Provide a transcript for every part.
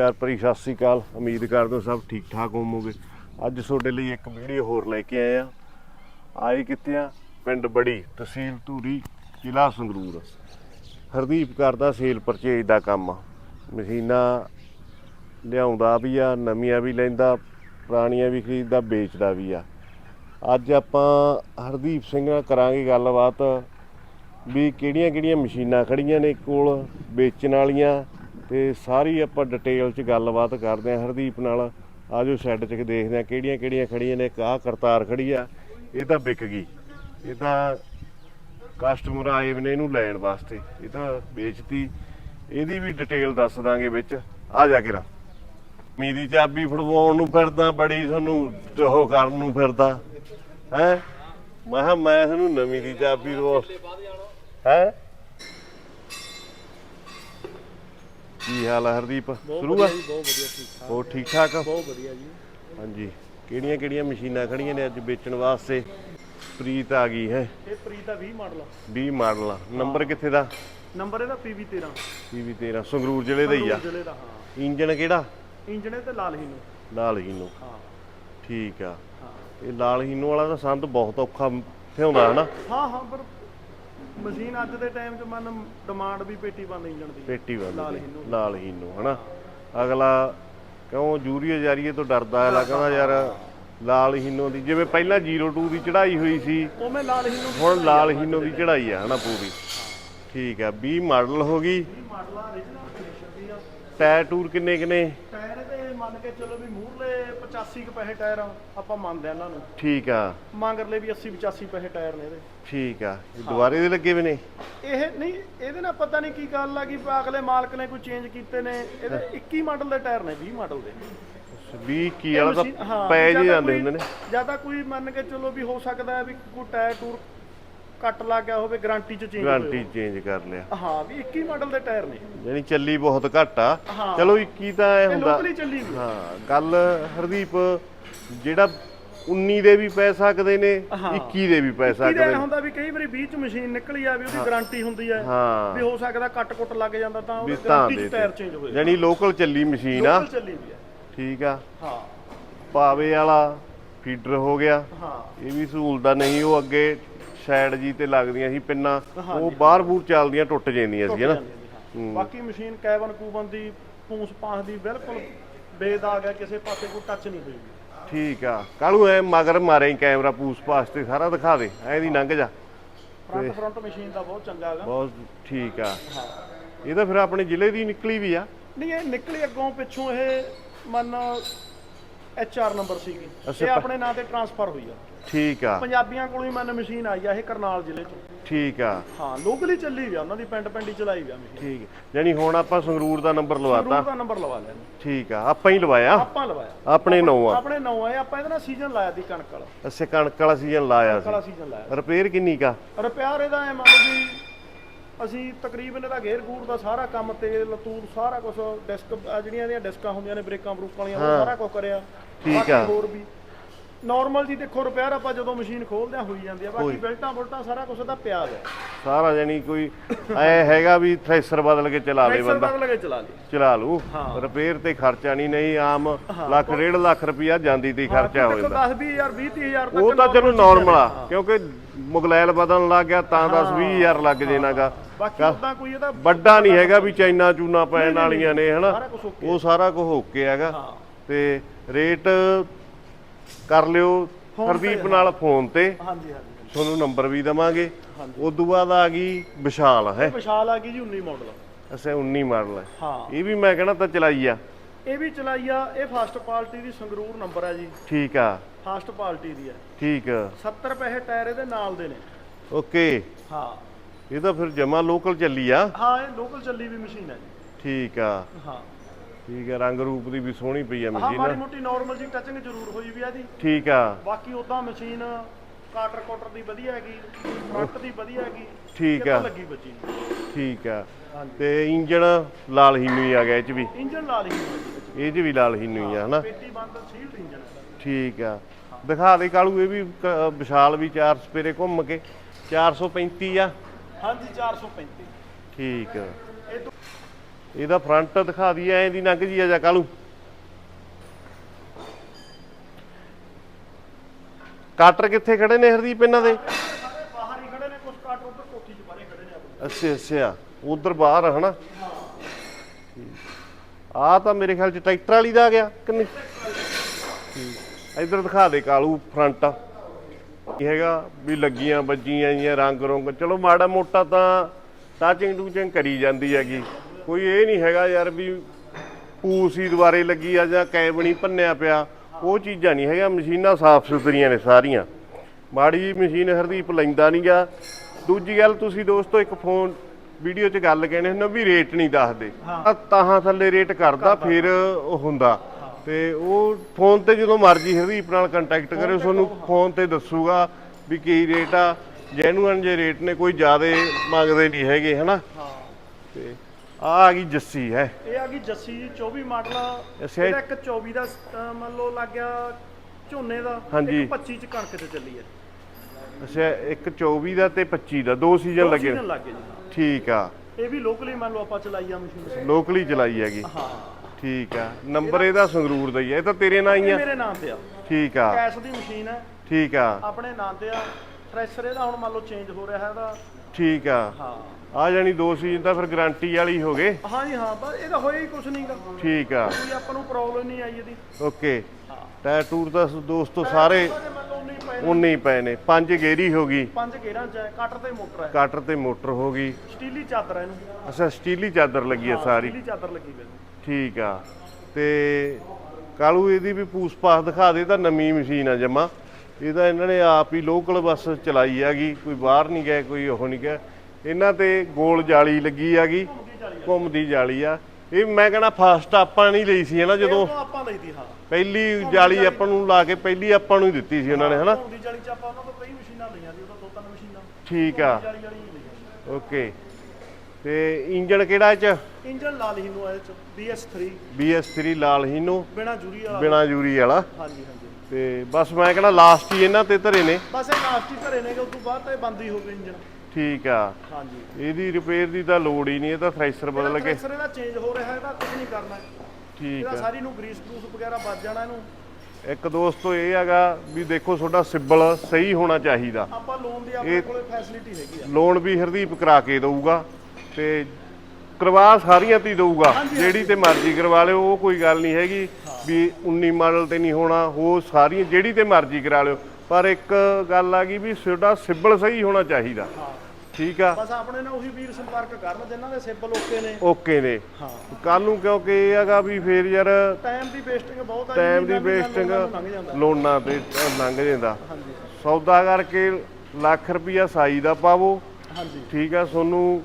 ਪਿਆਰ ਭਰੀ ਸਤਿ ਸ੍ਰੀ ਅਕਾਲ। ਉਮੀਦ ਕਰਦੇ ਹਾਂ ਸਭ ਠੀਕ ਠਾਕ ਹੋਵੋਗੇ। ਅੱਜ ਤੁਹਾਡੇ ਲਈ ਇੱਕ ਵੀਡੀਓ ਹੋਰ ਲੈ ਕੇ ਆਏ ਆ। ਆਏ ਕਿੱਥੇ ਆ? ਪਿੰਡ ਬੜੀ ਤਹਿਸੀਲ ਧੂਰੀ, ਜ਼ਿਲ੍ਹਾ ਸੰਗਰੂਰ। ਹਰਦੀਪ ਕਰਦਾ ਸੇਲ ਪਰਚੇਜ ਦਾ ਕੰਮ। ਮਸ਼ੀਨਾਂ ਲਿਆਉਂਦਾ ਵੀ ਆ, ਨਵੀਆਂ ਵੀ ਲੈਂਦਾ, ਪੁਰਾਣੀਆਂ ਵੀ ਖਰੀਦਦਾ, ਵੇਚਦਾ ਵੀ ਆ। ਅੱਜ ਆਪਾਂ ਹਰਦੀਪ ਸਿੰਘ ਨਾਲ ਕਰਾਂਗੇ ਗੱਲਬਾਤ ਵੀ ਕਿਹੜੀਆਂ ਕਿਹੜੀਆਂ ਮਸ਼ੀਨਾਂ ਖੜੀਆਂ ਨੇ ਕੋਲ, ਵੇਚਣ ਵਾਲੀਆਂ ਤੇ ਸਾਰੀ ਆਪਾਂ ਡਿਟੇਲ 'ਚ ਗੱਲਬਾਤ ਕਰਦੇ ਹਾਂ। ਹਰਦੀਪ ਨਾਲ ਆਜੋ ਸ਼ੈੱਡ 'ਚ ਦੇਖਦੇ ਹਾਂ ਕਿਹੜੀਆਂ ਕਿਹੜੀਆਂ ਖੜੀਆਂ ਨੇ ਆਹ ਕਰਤਾਰ ਖੜੀ ਆ। ਇਹ ਤਾਂ ਵਿਕ ਗਈ। ਇਹ ਤਾਂ ਕਸਟਮਰ ਆਏ ਵੀ ਨੇ ਇਹਨੂੰ ਲੈਣ ਵਾਸਤੇ। ਇਹ ਤਾਂ ਵੇਚਤੀ। ਇਹਦੀ ਵੀ ਡਿਟੇਲ ਦੱਸ ਦਾਂਗੇ ਵਿੱਚ। ਆ ਜਾ ਕੇ ਰਾ। ਮੀਦੀ ਚਾਬੀ ਫੜਵਾਉਣ ਨੂੰ ਫਿਰਦਾ, ਬੜੀ ਤੁਹਾਨੂੰ ਉਹ ਕਰਨ ਨੂੰ ਫਿਰਦਾ। ਹੈ? ਮੈਂ ਕਿਹਾ, ਮੈਂ ਤੁਹਾਨੂੰ ਨਵੀਂ ਦੀ ਚਾਬੀ ਦੋ ਹੈ? ਕੀ ਹਾਲ ਹੈ ਹਰਦੀਪ? ਸ਼ੁਰੂ ਆ? ਬਹੁਤ ਵਧੀਆ ਠੀਕ ਠਾਕ। ਹੋਰ ਠੀਕ ਠਾਕ ਆ? ਬਹੁਤ ਵਧੀਆ ਜੀ। ਹਾਂਜੀ। ਕਿਹੜੀਆਂ ਕਿਹੜੀਆਂ ਮਸ਼ੀਨਾਂ ਖੜੀਆਂ ਨੇ ਅੱਜ ਵੇਚਣ ਵਾਸਤੇ? ਪ੍ਰੀਤ ਆ ਗਈ ਹੈ। ਇਹ ਪ੍ਰੀਤਾ 20 ਮਾਡਲ 20 ਮਾਡਲ ਆ। ਨੰਬਰ ਕਿੱਥੇ ਦਾ? ਨੰਬਰ ਇਹਦਾ PV13 ਪੀਵੀ 13 ਸੰਗਰੂਰ ਜ਼ਿਲ੍ਹੇ ਦਾ ਹੀ ਆ। ਜ਼ਿਲ੍ਹੇ ਦਾ ਹਾਂ। ਇੰਜਨ ਕਿਹੜਾ? ਇੰਜਣ ਇਹ ਤੇ ਲਾਲ ਹੀ ਨੂੰ ਲਾਲ ਹੀਨੋ। ਹਾਂ। ਠੀਕ ਆ। ਇਹ ਲਾਲ ਹੀਨੋ ਵਾਲਾ ਤਾਂ ਸੰਦ ਬਹੁਤ ਔਖਾ ਥਿਆਉਂਦਾ ਹੈ ਨਾ ਹਾਂ ਹਾਂ ਪਰ ਮਸ਼ੀਨ ਅੱਜ ਦੇ ਟਾਈਮ 'ਚ ਮਨ ਡਿਮਾਂਡ ਵੀ ਪੇਟੀ ਬੰਦ ਇੰਜਣ ਦੀ ਪੇਟੀ ਲਾਲ ਬੰਦ ਹੀਨੋ। ਲਾਲ ਹੀਨੋ ਹਨਾ? ਅਗਲਾ ਕਿਉਂ ਜੂਰੀਏ ਜਾਰੀਏ ਤੋਂ ਡਰਦਾ ਅਗਲਾ ਕਹਿੰਦਾ ਯਾਰ ਲਾਲ ਹੀਨੋ ਦੀ ਜਿਵੇਂ ਪਹਿਲਾਂ 02 ਦੀ ਚੜਾਈ ਹੋਈ ਸੀ ਮੈਂ ਲਾਲ ਹੀ ਨੂੰ ਹੁਣ ਲਾਲ ਹੀਨੋ ਦੀ ਚੜਾਈ ਆ ਹਨਾ ਪੂਰੀ। ਠੀਕ ਆ 20 ਮਾਡਲ ਹੋ ਗਈ। 20 ਮਾਡਲ ਆ original ਫਿਨਿਸ਼ਰ ਦੀ ਆ। ਟਾਇਰ ਟੂਰ ਕਿੰਨੇ ਕਿੰਨੇ ਟਾਇਰ ਤੇ ਮੰਨ ਕੇ ਚੱਲੋ ਵੀ ਮੂਹਰਲੇ 85 ਕੁ ਪੈਸੇ ਟਾਇਰ ਆ, ਆਪਾਂ ਮੰਨਦੇ ਆ ਇਹਨਾਂ ਨੂੰ। ਠੀਕ ਆ। ਮੰਗਰਲੇ ਵੀ 80 85 ਪੈਸੇ ਟਾਇਰ ਨੇ ਇਹਦੇ। ਠੀਕ ਆ। ਇਹ ਦੁਬਾਰੇ ਦੇ ਲੱਗੇ ਵੀ ਨੇ? ਇਹ ਨਹੀਂ ਇਹਦੇ ਨਾਲ ਪਤਾ ਨਹੀਂ ਕੀ ਗੱਲ ਆ ਕਿ ਅਗਲੇ ਮਾਲਕ ਨੇ ਕੋਈ ਚੇਂਜ ਕੀਤੇ ਨੇ। ਇਹਦੇ 21 ਮਾਡਲ ਦੇ ਟਾਇਰ ਨੇ 20 ਮਾਡਲ ਦੇ। 20 ਕੀ ਵਾਲਾ ਤਾਂ ਪੈ ਜਾਂ ਜਾਂਦੇ ਹੁੰਦੇ ਨੇ। ਜਾਂ ਤਾਂ ਕੋਈ ਮੰਨ ਕੇ ਚੱਲੋ ਵੀ ਹੋ ਸਕਦਾ ਹੈ ਵੀ ਕੋਈ ਟਾਇਰ ਟੂਰ ਕੱਟ ਲੱਗ ਗਿਆ ਹੋਵੇ ਗਾਰੰਟੀ ਚ ਚੇਂਜ ਗਾਰੰਟੀ ਚੇਂਜ ਕਰ ਲਿਆ। ਹਾਂ ਵੀ 21 ਮਾਡਲ ਦੇ ਟਾਇਰ ਨੇ। ਯਾਨੀ ਚੱਲੀ ਬਹੁਤ ਘੱਟ ਆ। ਹਾਂ। ਚਲੋ 21 ਤਾਂ ਇਹ ਹੁੰਦਾ। ਹਾਂ ਗੱਲ ਹਰਦੀਪ ਜਿਹੜਾ 19 ਦੇ ਵੀ ਪੈ ਸਕਦੇ ਨੇ ਹਾਂ। 21 ਦੇ ਵੀ ਪੈ ਸਕਦੇ ਨੇ। ਹੁੰਦਾ ਵੀ ਕਈ ਵਾਰੀ 20 ਚ ਮਸ਼ੀਨ ਨਿਕਲੀ ਆ ਵੀ ਉਹਦੀ ਗਾਰੰਟੀ ਹੁੰਦੀ ਹੈ ਹਾਂ। ਵੀ ਹੋ ਸਕਦਾ ਕੱਟ ਕੁੱਟ ਲੱਗ ਜਾਂਦਾ ਤਾਂ ਉਹਦੀ ਗਾਰੰਟੀ ਚ ਟਾਇਰ ਚੇਂਜ ਹੋਏ। ਯਾਨੀ ਲੋਕਲ ਚੱਲੀ ਮਸ਼ੀਨ ਆ। ਲੋਕਲ ਚੱਲੀ ਵੀ ਆ। ਠੀਕ ਆ। ਹਾਂ। ਪਾਵੇ ਵਾਲਾ ਫੀਡਰ ਹੋ ਗਿਆ। ਹਾਂ। ਇਹ ਵੀ ਸਹੂਲਤਾਂ ਨਹੀਂ ਉਹ ਅੱਗੇ ਸਾਈਡ ਜੀ ਤੇ ਲੱਗਦੀਆਂ ਸੀ ਪਿੰਨਾਂ ਉਹ ਬਾਹਰ ਬੂਰ ਚੱਲਦੀਆਂ ਟੁੱਟ ਜਾਂਦੀਆਂ ਸੀ ਹਨਾ। ਬਾਕੀ ਮਸ਼ੀਨ ਕੈਬਨ ਕੂਬਨ ਦੀ ਪੂੰਛ ਪਾਸ ਦੀ ਬਿਲਕੁਲ ਬੇਦਾਗ ਹੈ ਕਿਸੇ ਪਾਸੇ ਕੋਈ ਟੱਚ ਨਹੀਂ ਹੋਈ। ਠੀਕ ਆ। ਕਾਲੂ ਐ ਮਗਰ ਮਾਰੇ ਕੈਮਰਾ ਪੂਸ ਪਾਸ ਤੇ ਸਾਰਾ ਦਿਖਾ ਦੇ ਐ ਦੀ ਲੰਘ ਜਾ। ਫਰੰਟ ਫਰੰਟ ਮਸ਼ੀਨ ਦਾ ਬਹੁਤ ਚੰਗਾ ਹੈਗਾ। ਬਹੁਤ ਠੀਕ ਆ। ਇਹ ਤਾਂ ਫਿਰ ਆਪਣੇ ਜ਼ਿਲ੍ਹੇ ਦੀ ਨਿਕਲੀ ਵੀ ਆ। ਨਹੀਂ ਇਹ ਨਿਕਲੀ ਅੱਗੋਂ ਪਿੱਛੋਂ ਇਹ ਮੰਨ ਐਚ ਆਰ ਨੰਬਰ ਸੀਗੀ। ਇਹ ਆਪਣੇ ਨਾਂ ਤੇ ਟਰਾਂਸਫਰ ਹੋਈ ਆ। ਠੀਕ ਆ। ਪੰਜਾਬੀਆਂ ਕੋਲੋਂ ਹੀ ਮੰਨ ਮਸ਼ੀਨ ਆਈ ਆ ਇਹ ਕਰਨਾਲ ਜ਼ਿਲ੍ਹੇ ਚ। ਠੀਕ ਆ। ਹਾਂ ਲੋਕਲੀ ਚੱਲੀ ਵੀ ਆ ਉਹਨਾਂ ਦੀ ਪਿੰਡ ਪਿੰਡੀ ਚਲਾਈ ਵੀ ਆ ਮਸ਼ੀਨ। ਠੀਕ ਯਾਨੀ ਹੁਣ ਆਪਾਂ ਸੰਗਰੂਰ ਦਾ ਨੰਬਰ ਸੰਗਰੂਰ ਲਵਾਤਾ ਦਾ ਨੰਬਰ ਲਵਾ ਲਿਆ। ਠੀਕ ਆ ਆਪਾਂ ਹੀ ਲਵਾਇਆ? ਆਪਾਂ ਲਵਾਇਆ। ਆਪਣੇ ਨੌ ਆ। ਆਪਣੇ ਨੌ ਆ ਆਪਾਂ ਇਹਦਾ ਨਾ ਸੀਜ਼ਨ ਲਾਇਆ ਦੀ ਕਣਕ ਵਾਲਾ। ਅਸੀਂ ਕਣਕ ਵਾਲਾ ਸੀਜ਼ਨ ਲਾਇਆ ਕਣਕ ਵਾਲਾ ਸੀ। ਸੀਜ਼ਨ ਲਾਇਆ ਰਿਪੇਅਰ ਕਿੰਨੀ ਕਾ ਰਿਪੇਅਰ ਇਹਦਾ ਐ ਮੰਨ ਲਓ ਵੀ ਅਸੀਂ ਤਕਰੀਬਨ ਇਹਦਾ ਗੇਅਰ ਗੂਰ ਦਾ ਸਾਰਾ ਕੰਮ ਤੇਲ ਤੂਲ ਸਾਰਾ ਕੁਝ ਡਿਸਕ ਜਿਹੜੀਆਂ ਇਹਦੀਆਂ ਡਿਸਕਾਂ ਹੁੰਦੀਆਂ ਨੇ ਬ੍ਰੇਕਾਂ ਬਰੂਕਾਂ ਵਾਲੀਆਂ ਉਹ ਸਾਰਾ ਕੁਝ ਕਰਿਆ। ਠੀਕ ਆ। ਹੋਰ ਵੀ ਨਾਰਮਲ ਜੀ ਦੇਖੋ ਰਿਪੇਅਰ ਆਪਾਂ ਜਦੋਂ ਮਸ਼ੀਨ ਖੋਲਦੇ ਆ ਹੋਈ ਜਾਂਦੀ ਆ ਬਾਕੀ ਹੋਈ। ਬੈਲਟਾਂ ਬੁਲਟਾਂ ਸਾਰਾ ਕੁਝ ਦਾ ਪਿਆ ਹੈ ਸਾਰਾ ਜਾਨੀ ਕੋਈ ਐ ਹੈਗਾ ਵੀ ਥ੍ਰੈਸ਼ਰ ਬਦਲ ਕੇ ਚਲਾ ਲੇ ਟਰੈਕਟਰ ਬੰਦਾ। ਬਦਲ ਕੇ ਚਲਾ ਲਈ ਚਲਾ ਲੂ। ਰਿਪੇਅਰ ਤੇ ਖਰਚਾ ਨਹੀਂ ਨਹੀਂ ਆਮ ਲੱਖ ਡੇਢ ਲੱਖ ਰੁਪਇਆ ਜਾਂਦੀ ਤੇ ਹੀ ਖਰਚਾ ਹੋ ਜਾਂਦਾ। 10 20000 20000 ਤੱਕ ਉਹ ਤਾਂ ਚਲੋ ਨਾਰਮਲ ਆ। ਕਿਉਂਕਿ ਮੁਗਲੈਲ ਬਦਲਣ ਲੱਗ ਗਿਆ ਤਾਂ 10 20000 ਲੱਗ ਜੇਨਾਗਾ ਬਾਕੀ ਉਦਾਂ ਕੋਈ ਇਹਦਾ ਵੱਡਾ ਨਹੀਂ ਹੈਗਾ ਵੀ ਚਾਈਨਾ ਚੂਨਾ ਪੈਣ ਵਾਲੀਆਂ ਨੇ ਹਨਾ? ਸਾਰਾ ਕੁਝ ਓਕੇ ਉਹ ਸਾਰਾ ਕੁਝ ਓਕੇ ਹੈਗਾ। ਤੇ ਰੇਟ ਕਰ ਲਿਓ ਹਰਦੀਪ ਨਾਲ ਫੋਨ ਤੇ। ਹਾਂਜੀ ਹਾਂਜੀ ਤੁਹਾਨੂੰ ਨੰਬਰ ਵੀ ਦਵਾਂਗੇ। ਉਸ ਤੋਂ ਬਾਅਦ ਆ ਗਈ ਵਿਸ਼ਾਲ ਹੈ। ਵਿਸ਼ਾਲ ਆ ਗਈ ਜੀ 19 ਮਾਡਲ ਅਸੇ 19 ਮਾਡਲ ਹੈ ਹਾਂ। ਇਹ ਵੀ ਮੈਂ ਕਹਿਣਾ ਤਾਂ ਚਲਾਈ ਆ। ਇਹ ਵੀ ਚਲਾਈ ਆ ਇਹ ਫਾਸਟ ਪਾਰਟੀ ਦੀ ਸੰਗਰੂਰ ਨੰਬਰ ਹੈ ਜੀ। ਠੀਕ ਆ। ਫਾਸਟ ਪਾਰਟੀ ਦੀ ਹੈ ਠੀਕ। 70 ਪੈਸੇ ਟਾਇਰ ਇਹਦੇ ਨਾਲ ਦੇ ਨੇ। ਓਕੇ। ਹਾਂ। ਇਹ ਤਾਂ ਫਿਰ ਜਮਾ ਲੋਕਲ ਚੱਲੀ ਆ। ਹਾਂ ਇਹ ਲੋਕਲ ਚੱਲੀ ਵੀ ਮਸ਼ੀਨ ਹੈ ਜੀ। ਠੀਕ ਆ। ਹਾਂ। ਠੀਕ ਆ ਰੰਗ ਰੂਪ ਦੀ ਵੀ ਸੋਹਣੀ ਪਈ ਆ ਹਾਂ ਮਾੜੀ ਮਸ਼ੀਨ ਮੋਟੀ ਨਾਰਮਲ ਜੀ ਟੱਚਿੰਗ ਜ਼ਰੂਰ ਹੋਈ ਵੀ ਆ ਦੀ ਠੀਕ ਆ। ਬਾਕੀ ਉਦਾਂ ਮਸ਼ੀਨ ਕਾਟਰ ਕੋਟਰ ਦੀ ਵਧੀਆ ਹੈਗੀ ਫਰੰਟ ਦੀ ਵਧੀਆ ਹੈਗੀ ਠੀਕ ਆ। ਲੱਗੀ ਬੱਚੀ? ਨੂੰ। ਠੀਕ ਆ। ਹਾਂਜੀ। ਤੇ ਇੰਜਣ ਲਾਲ ਹੀਨੂ ਹੀ ਆ ਗਿਆ ਇਹ ਚ ਵੀ। ਇੰਜਨ ਲਾ ਲਈ ਇਹ ਚ ਵੀ ਲਾਲ ਹੀਨੂ ਹੀ ਆ ਹਨਾ? ਪੇਟੀ ਬੰਦ ਸੀਲਡ ਇੰਜਨ ਹੈ ਠੀਕ ਆ। ਦਿਖਾ ਦੇ ਕਾਲੂ ਇਹ ਵੀ ਕ- ਵਿਸ਼ਾਲ ਵੀ ਚਾਰ ਸਪੇਰੇ ਘੁੰਮ ਕੇ। 435 ਆ। ਹਾਂਜੀ 435 ਠੀਕ ਆ। ਇਹ ਤੋਂ ਇਹਦਾ ਫਰੰਟ ਦਿਖਾ ਦਈਏ, ਐਂ ਦੀ ਨੰਗ ਜੀ ਆ ਜਾ ਕਾਲੂ। ਕਾਟਰ ਕਿੱਥੇ ਖੜੇ ਨੇ ਹਰਦੀਪ ਇਹਨਾਂ ਦੇ? ਬਾਹਰ ਹੀ ਖੜੇ ਨੇ ਕੁਝ ਕਾਟ ਉੱਪਰ ਕੋਠੀ 'ਚ ਬਾਰੇ ਖੜੇ ਨੇ ਆਪਣੇ ਅੱਛਾ ਅੱਛਾ। ਉਧਰ ਬਾਹਰ ਹਨਾ? ਆ ਤਾਂ ਮੇਰੇ ਖਿਆਲ ਚ ਟਰੈਕਟਰ ਵਾਲੀ ਦਾ ਆ ਗਿਆ, ਕਿ ਨਹੀਂ? ਇੱਧਰ ਦਿਖਾ ਦੇ ਕਾਲੂ ਫਰੰਟ ਕੀ ਹੈਗਾ ਵੀ ਲੱਗੀਆਂ, ਵੱਜੀਆਂ ਜੀਆਂ ਰੰਗ ਰੰਗ। ਚਲੋ ਮਾੜਾ ਮੋਟਾ ਤਾਂ ਟਾਚਿੰਗ ਟੂਚਿੰਗ ਕਰੀ ਜਾਂਦੀ ਹੈਗੀ। ਕੋਈ ਇਹ ਨਹੀਂ ਹੈਗਾ ਯਾਰ ਵੀ ਪੂਸੀ ਦੁਆਰੇ ਲੱਗੀ ਆ ਜਾਂ ਕੈਬਣੀ ਭੰਨਿਆ ਪਿਆ। ਉਹ ਚੀਜ਼ਾਂ ਨਹੀਂ ਹੈਗਾ ਮਸ਼ੀਨਾਂ ਸਾਫ਼ ਸੁਥਰੀਆਂ ਨੇ ਸਾਰੀਆਂ। ਮਾੜੀ ਮਸ਼ੀਨ ਹਰਦੀਪ ਲੈਂਦਾ ਨਹੀਂਗਾ ਦੂਜੀ ਗੱਲ ਤੁਸੀਂ ਦੋਸਤੋ ਇੱਕ ਫੋਨ ਵੀਡੀਓ 'ਚ ਗੱਲ ਕਹਿੰਦੇ ਹੁੰਦੇ ਵੀ ਰੇਟ ਨਹੀਂ ਦੱਸਦੇ। ਤਾਹਾਂ ਥੱਲੇ ਰੇਟ ਕਰਦਾ ਫਿਰ ਉਹ ਹੁੰਦਾ। ਤੇ ਉਹ ਫੋਨ ਤੇ ਜਦੋਂ ਮਰਜ਼ੀ ਹਰਦੀਪ ਨਾਲ ਕੰਟੈਕਟ ਕਰਿਓ ਤੁਹਾਨੂੰ ਫੋਨ ਤੇ ਦੱਸੂਗਾ ਵੀ ਕੀ ਰੇਟ ਆ। ਜੈਨੂਅਨ ਜੇ ਰੇਟ ਨੇ ਕੋਈ ਜ਼ਿਆਦਾ ਮੰਗਦੇ ਨਹੀਂ ਹੈਗੇ ਹਨਾ? ਹਾਂ। ਤੇ ਆ ਆ ਗਈ ਜੱਸੀ ਹੈ। ਇਹ ਆ ਗਈ ਜੱਸੀ ਜੀ 24 ਮਾਡਲ। ਆ ਅੱਛਾ। ਇਹਦਾ ਇੱਕ 24 ਦਾ ਅਹ, ਮੰਨ ਲਓ ਲੱਗ ਗਿਆ ਝੋਨੇ ਦਾ ਹਾਂਜੀ। ਇੱਕ 25 ਚ ਕਣਕ ਤੇ ਚੱਲੀ ਹੈ। ਅੱਛਾ ਇੱਕ 24 ਦਾ ਤੇ 25 ਦਾ ਦੋ ਸੀਜ਼ਨ ਲੱਗੇ। ਸੀਜ਼ਨ ਲੱਗ ਗਏ ਜੀ ਠੀਕ ਆ। ਇਹ ਵੀ ਲੋਕਲੀ ਮੰਨ ਲਓ ਆਪਾਂ ਚਲਾਈ ਆ ਮਸ਼ੀਨ ਲੋਕਲੀ ਚਲਾਈ ਹੈਗੀ। ਹਾਂ। ਠੀਕ ਆ। ਨੰਬਰ ਇਹਦਾ ਸੰਗਰੂਰ ਦਾ ਹੀ ਆ। ਇਹ ਤਾਂ ਤੇਰੇ ਨਾਂ ਹੀ ਇਹ ਆ ਮੇਰੇ ਨਾਮ ਤੇ ਆ। ਠੀਕ ਆ। ਕੈਸ਼ ਦੀ ਮਸ਼ੀਨ ਹੈ। ਠੀਕ ਆ। ਆਪਣੇ ਨਾਮ ਤੇ ਆ। ਥ੍ਰੈਸ਼ਰ ਇਹਦਾ ਹੁਣ ਮੰਨ ਲਓ ਚੇਂਜ ਹੋ ਰਿਹਾ ਇਹਦਾ ਠੀਕ ਆ। ਹਾਂ। ਆ ਜਾਣੀ ਦੋ ਸੀਜ਼ਨ ਤਾਂ ਫਿਰ ਗਾਰੰਟੀ ਵਾਲੀ ਹੋ ਗਏ। ਹਾਂਜੀ ਹਾਂ ਪਰ ਇਹਦਾ ਹੋਇਆ ਹੀ ਕੁਝ ਨਹੀਂਗਾ ਠੀਕ ਆ। ਕੋਈ ਆਪਾਂ ਨੂੰ ਪ੍ਰੋਬਲਮ ਨਹੀਂ ਆਈ ਇਹਦੀ। ਓਕੇ। ਹਾਂ। ਟਾਇਰ ਟੂਰ ਦਾ ਦੋਸਤੋ ਸਾਰੇ ਉਨੇ ਹੀ ਪਏ ਨੇ। ਪੰਜ ਗੇਰੀ ਹੋ ਗਈ। ਪੰਜ ਗੇਰਾਂ ਚ ਹੈ ਕਟਰ ਤੇ ਮੋਟਰ ਹੈ। ਕਟਰ ਤੇ ਮੋਟਰ ਹੋ ਗਈ। ਸਟੀਲੀ ਚਾਦਰ ਹੈ ਇਹਨੂੰ। ਅੱਛਾ ਸਟੀਲੀ ਚਾਦਰ ਲੱਗੀ ਆ ਸਾਰੀ। ਸਟੀਲੀ ਚਾਦਰ ਲੱਗੀ ਹੋਈ ਹੈ। ਠੀਕ ਆ। ਤੇ ਕਾਲੂ ਇਹਦੀ ਵੀ ਪੂਸ ਪਾਸ ਦਿਖਾ ਦੇ ਤਾਂ ਨਵੀਂ ਮਸ਼ੀਨ ਆ ਜਮਾ। ਇਹਦਾ ਇਹਨਾਂ ਨੇ ਆਪ ਹੀ ਲੋਕਲ ਬੱਸ ਚਲਾਈ ਹੈਗੀ ਕੋਈ ਬਾਹਰ ਨਹੀਂ ਗਏ ਕੋਈ ਉਹ ਨਹੀਂ ਗਿਆ ਇਹਨਾਂ ਤੇ ਗੋਲ ਜਾਲੀ ਲੱਗੀ ਹੈਗੀ ਘੁੰਮਦੀ ਜਾਲੀ ਆ। ਇਹ ਮੈਂ ਕਹਿੰਦਾ ਫਸਟ ਆਪਾਂ ਨਹੀਂ ਲਈ ਸੀ ਹਨਾ ਜਦੋਂ ਆਪਾਂ ਲਈਦੀ ਹਾਂ। ਪਹਿਲੀ ਜਾਲੀ ਆਪਾਂ ਨੂੰ ਲਾ ਕੇ ਪਹਿਲੀ ਆਪਾਂ ਨੂੰ ਹੀ ਦਿੱਤੀ ਸੀ ਉਹਨਾਂ ਨੇ ਹਨਾ? ਦੀ ਜਾਲੀ ਚ ਆਪਾਂ ਉਹਨਾਂ ਤੋਂ ਕਈ ਮਸ਼ੀਨਾਂ ਲਈਆਂ ਸੀ ਉਹਦਾ ਦੋ ਤਿੰਨ ਮਸ਼ੀਨਾਂ। ਠੀਕ ਆ। ਜਾਲੀ ਲਈਆਂ ਓਕੇ। ਤੇ ਇੰਜਨ ਕਿਹੜਾ ਇਹ ਚ? ਇੰਜਨ ਲਾ ਲਈ ਨੂੰ ਇਹਦੇ ਚ BS3 BS3 ਲਾਲ ਹੀਨੋ ਬਿਨਾ ਜੂਰੀ ਵਾਲਾ। ਬਿਨਾ ਯੂਰੀ ਵਾਲਾ। ਹਾਂਜੀ ਹਾਂਜੀ। ਤੇ ਬਸ ਮੈਂ ਕਹਿੰਦਾ ਲਾਸਟ ਹੀ ਇਹਨਾਂ ਤੇ ਧਰੇ ਨੇ। ਬਸ ਇਹ ਲਾਸਟ ਹੀ ਘਰੇ ਨੇ ਕਿ ਉਸ ਤੋਂ ਬਾਅਦ ਤਾਂ ਇਹ ਬੰਦ ਹੀ ਹੋ ਗਿਆ ਇੰਜਨ ਠੀਕ ਆ। ਹਾਂਜੀ। ਇਹਦੀ ਰਿਪੇਅਰ ਦੀ ਤਾਂ ਲੋੜ ਹੀ ਨਹੀਂ ਇਹ ਤਾਂ ਥ੍ਰੈਸ਼ਰ ਬਦਲ ਕੇ। ਥ੍ਰੈਸ਼ਰ ਇਹਦਾ ਚੇਂਜ ਹੋ ਰਿਹਾ ਇਹਦਾ ਕੁਝ ਨਹੀਂ ਕਰਨਾ। ਠੀਕ ਇਹਦਾ ਆ। ਸਾਰੀ ਨੂੰ ਗਰੀਸ ਗਰੂਸ ਵਗੈਰਾ ਵੱਜ ਜਾਣਾ ਇਹਨੂੰ। ਇੱਕ ਦੋਸਤੋ ਇਹ ਹੈਗਾ ਵੀ ਦੇਖੋ ਤੁਹਾਡਾ ਸਿਬਲ ਸਹੀ ਹੋਣਾ ਚਾਹੀਦਾ। ਆਪਾਂ ਲੋਨ ਦੀ ਆਪਣੇ ਕੋਲੇ ਫੈਸਿਲਿਟੀ ਹੈਗੀ ਆ। ਲੋਨ ਵੀ ਹਰਦੀਪ ਕਰਾ ਕੇ ਦਊਗਾ ਤੇ ਕਰਵਾ ਸਾਰੀਆਂ ਤੇ ਹੀ ਦਊਗਾ। ਜਿਹੜੀ ਤੇ ਮਰਜ਼ੀ ਕਰਵਾ ਲਿਓ ਉਹ ਕੋਈ ਗੱਲ ਨਹੀਂ ਹੈਗੀ ਵੀ 19 ਮਾਡਲ ਤੇ ਨਹੀਂ ਹੋਣਾ ਉਹ ਸਾਰੀਆਂ ਜਿਹੜੀ ਤੇ ਮਰਜ਼ੀ ਕਰਾ ਲਿਓ। ਪਰ ਇੱਕ ਗੱਲ ਆ ਗਈ ਵੀ ਤੁਹਾਡਾ ਸਿਬਲ ਸਹੀ ਹੋਣਾ ਚਾਹੀਦਾ। ਹਾਂ। ਠੀਕ ਆ? ਬਸ ਆਪਣੇ ਨਾਲ ਉਹੀ ਵੀਰ ਸੰਪਰਕ ਕਰਨ ਜਿਨ੍ਹਾਂ ਦੇ ਸਿੰਬਲ ਓਕੇ ਨੇ। ਓਕੇ ਨੇ। ਹਾਂ। ਕੱਲ ਨੂੰ ਕਿਉਂਕਿ ਇਹ ਹੈਗਾ ਵੀ ਫੇਰ ਯਾਰ ਟਾਈਮ ਦੀ ਵੇਸਟਿੰਗ ਬਹੁਤ ਆ ਟਾਈਮ ਦੀ ਵੇਸਟਿੰਗ ਲੋਨਾਂ ਤੇ ਲੰਘ ਜਾਂਦਾ। ਸੌਦਾ ਕਰਕੇ ਲੱਖ ਰੁਪਈਆ ਸਾਈ ਦਾ ਪਾਵੋ। ਹਾਂਜੀ। ਠੀਕ ਆ ਤੁਹਾਨੂੰ